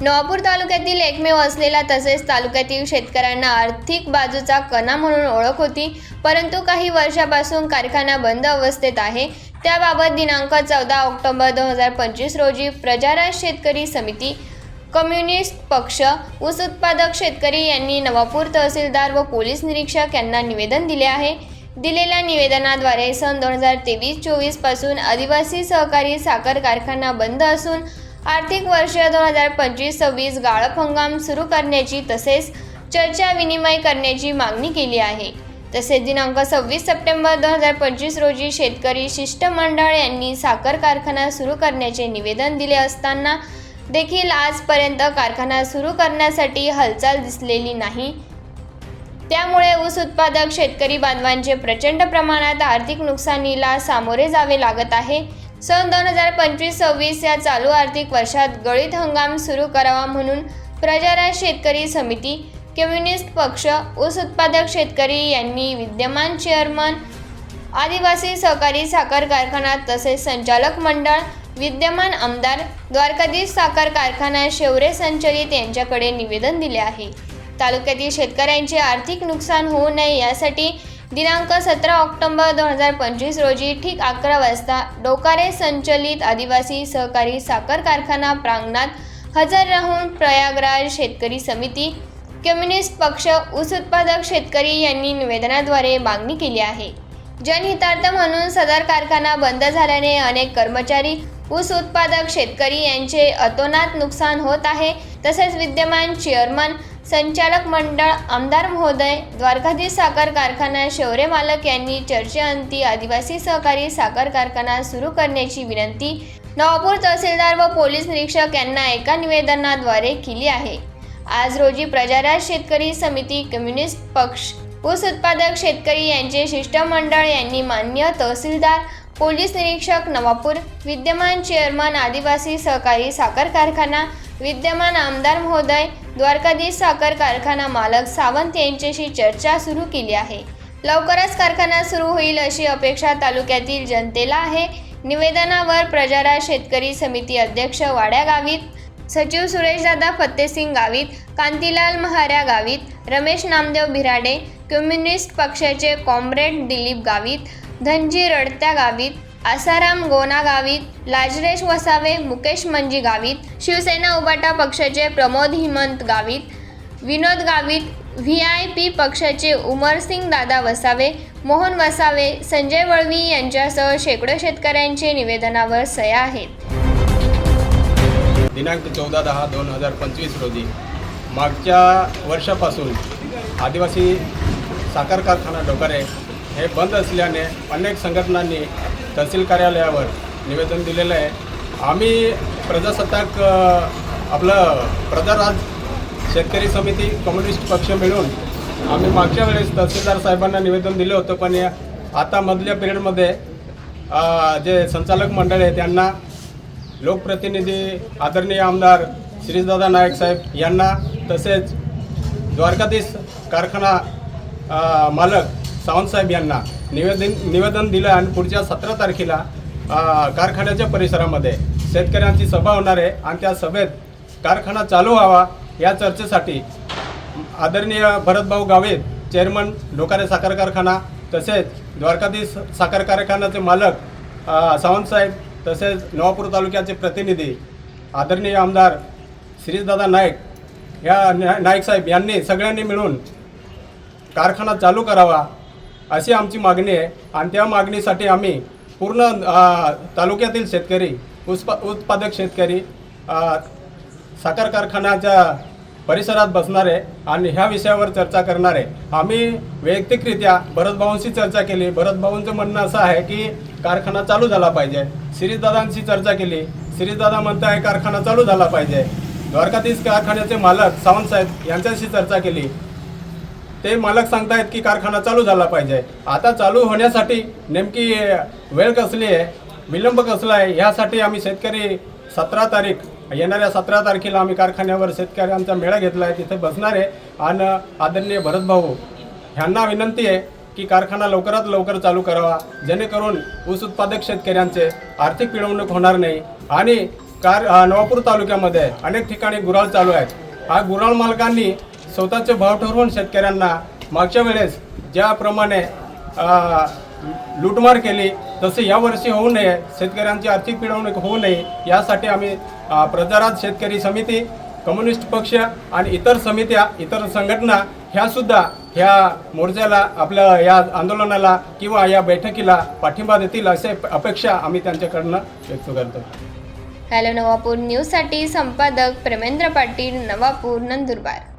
नवापूर तालुक्यातील एकमेव असलेला तसेच तालुक्यातील शेतकऱ्यांना आर्थिक बाजूचा कणा म्हणून ओळख होती. परंतु काही वर्षापासून कारखाना बंद अवस्थेत आहे. त्याबाबत दिनांक चौदा ऑक्टोबर दोन हजार पंचवीस रोजी प्रजाराज शेतकरी समिती कम्युनिस्ट पक्ष ऊस उत्पादक शेतकरी यांनी नवापूर तहसीलदार व पोलीस निरीक्षक यांना निवेदन दिले आहे. दिलेल्या निवेदनाद्वारे सन दोन हजार तेवीस चोवीसपासून आदिवासी सहकारी साखर कारखाना बंद असून आर्थिक वर्ष दोन हजार पंचवीस सव्वीस गाळप हंगाम सुरू करण्याची तसेच चर्चा विनिमय करण्याची मागणी केली आहे. तसेच दिनांक सव्वीस सप्टेंबर दोन हजार पंचवीस रोजी शेतकरी शिष्टमंडळ यांनी साखर कारखाना सुरू करण्याचे निवेदन दिले असताना देखील आजपर्यंत कारखाना सुरू करण्यासाठी हालचाल दिसलेली नाही. त्यामुळे ऊस उत्पादक शेतकरी बांधवांचे प्रचंड प्रमाणात आर्थिक नुकसानीला सामोरे जावे लागत आहे. सन दोन हजार पंचवीस सव्वीस या चालू आर्थिक वर्षात गळीत हंगाम सुरू करावा म्हणून प्रजाराज शेतकरी समिती कम्युनिस्ट पक्ष ऊस उत्पादक शेतकरी यांनी विद्यमान चेअरमन आदिवासी सहकारी साखर कारखाना तसेच संचालक मंडळ विद्यमान आमदार द्वारकाधीश साखर कारखाना शेवरे संचलित यांच्याकडे निवेदन दिले आहे. तालुक्यातील शेतकऱ्यांचे आर्थिक नुकसान होऊ नये यासाठी दिनांक सतरा ऑक्टोबर दोन हजार पंचवीस रोजी ठीक अकरा वाजता डोकारे संचलित आदिवासी सहकारी साखर कारखाना प्रांगणात हजर राहून प्रयागराज शेतकरी समिती कम्युनिस्ट पक्ष ऊस उत्पादक शेतकरी यांनी निवेदनाद्वारे मागणी केली आहे. जनहितार्थ म्हणून सदर कारखाना बंद झाल्याने अनेक कर्मचारी ऊस उत्पादक शेतकरी यांचे अतोनात नुकसान होत आहे तसेच विद्यमान चेअरमन संचालक मंडळ आमदार महोदय द्वारकाधीश साखर कारखाना शौर्य मालक यांनी चर्चेअंती आदिवासी सहकारी साखर कारखाना सुरू करण्याची विनंती नवापूर तहसीलदार व पोलीस निरीक्षक यांना एका निवेदनाद्वारे केली आहे. आज रोजी प्रजाराज शेतकरी समिती कम्युनिस्ट पक्ष ऊस उत्पादक शेतकरी यांचे शिष्टमंडळ यांनी मान्य तहसीलदार पोलीस निरीक्षक नवापूर विद्यमान चेअरमन आदिवासी सहकारी साखर कारखाना विद्यमान आमदार महोदय द्वारकाधीश साखर कारखाना मालक सावंत यांच्याशी चर्चा सुरू केली आहे. लवकरच कारखाना सुरू होईल अशी अपेक्षा तालुक्यातील जनतेला आहे. निवेदनावर प्रजारा शेतकरी समिती अध्यक्ष वाड्या गावित सचिव सुरेशदादा फत्तेसिंग गावित कांतीलाल महाऱ्या गावित रमेश नामदेव भिराडे कम्युनिस्ट पक्षाचे कॉम्रेड दिलीप गावित धनजी रडत्या गावित आसाराम गोना गावित लाजरेश वसावे मुकेश मंजी गावित शिवसेना उबाटा पक्षाचे Pramod Himmat Gavit Vinod Gavit V I P पक्षाचे उमरसिंग दादा वसावे मोहन वसावे संजय वळवी यांच्यासह शेकडो शेतकऱ्यांचे निवेदनावर सह्या आहेत. दिनांक चौदा दहा दोन हजार पंचवीस रोजी मागच्या वर्षापासून आदिवासी साखर कारखाना डोकारे हे बंद असल्याने अनेक संघटनांनी तहसील कार्यालयावर निवेदन दिलेलं आहे. आम्ही प्रजासत्ताक आपलं प्रजाराज शेतकरी समिती कम्युनिस्ट पक्ष मिळून आम्ही मागच्या वेळेस तहसीलदार साहेबांना निवेदन दिलं होतं पण आता मधल्या पिरियडमध्ये जे संचालक मंडळ आहे त्यांना लोकप्रतिनिधी आदरणीय आमदार श्रीदादा नाईक साहेब यांना तसेच द्वारकाधीश कारखाना मालक सावंतसाहेब यांना निवेदन निवेदन दिलं आणि पुढच्या सतरा तारखेला कारखान्याच्या परिसरामध्ये शेतकऱ्यांची सभा होणार आहे आणि त्या सभेत कारखाना चालू व्हावा या चर्चेसाठी आदरणीय भरतभाऊ गावित चेअरमन डोकारे साखर कारखाना तसेच द्वारकाधीश साखर कारखान्याचे मालक सावंतसाहेब तसेच नवापूर तालुक्याचे प्रतिनिधी आदरणीय आमदार श्रीदादा नाईक या नाईकसाहेब नाईक साहेब यांनी सगळ्यांनी मिळून कारखाना चालू करावा अशी आमची मागणी आहे. आणि त्या मागणीसाठी आम्ही पूर्ण तालुक्यातील शेतकरी उत्पा उत्पादक शेतकरी साखर कारखान्याच्या परिसरात बसणार आहे आणि ह्या विषयावर चर्चा करणार आहे. आम्ही वैयक्तिकरित्या भरतभाऊंशी चर्चा केली. भरतभाऊंचं म्हणणं असं आहे की कारखाना चालू झाला पाहिजे. श्रीदादांशी चर्चा केली. श्रीदादा म्हणत आहे कारखाना चालू झाला पाहिजे. द्वारकाधीश कारखान्याचे मालक सावंतसाहेब यांच्याशी चर्चा केली. ते मालक सांगतायत की कारखाना चालू झाला पाहिजे. आता चालू होण्यासाठी नेमकी वेळ कसली आहे विलंब कसला आहे ह्यासाठी आम्ही शेतकरी सतरा तारीख येणाऱ्या सतरा तारखेला आम्ही कारखान्यावर शेतकऱ्यांचा मेळा घेतला आहे तिथे बसणार आहे. आणि आदरणीय भरतभाऊ ह्यांना विनंती आहे की कारखाना लवकरात लवकर चालू करावा जेणेकरून ऊस उत्पादक शेतकऱ्यांचे आर्थिक पिळवणूक होणार नाही. आणि कार नवापूर तालुक्यामध्ये अनेक ठिकाणी गुराळ चालू आहेत. हा गुराळ मालकांनी स्वतःचे भाव ठरवून शेतकऱ्यांना मागच्या वेळेस ज्याप्रमाणे लूटमार केली तसे यावर्षी होऊ नये. शेतकऱ्यांची आर्थिक पिळवणूक होऊ नये. यासाठी आम्ही प्रजारात शेतकरी समिती कम्युनिस्ट पक्ष आणि इतर समित्या इतर संघटना ह्यासुद्धा ह्या मोर्चाला आपल्या या आंदोलनाला किंवा या बैठकीला पाठिंबा देतील असे अपेक्षा आम्ही त्यांच्याकडनं व्यक्त करतो. हॅलो नवापूर न्यूजसाठी संपादक प्रेमेंद्र पाटील नवापूर नंदुरबार.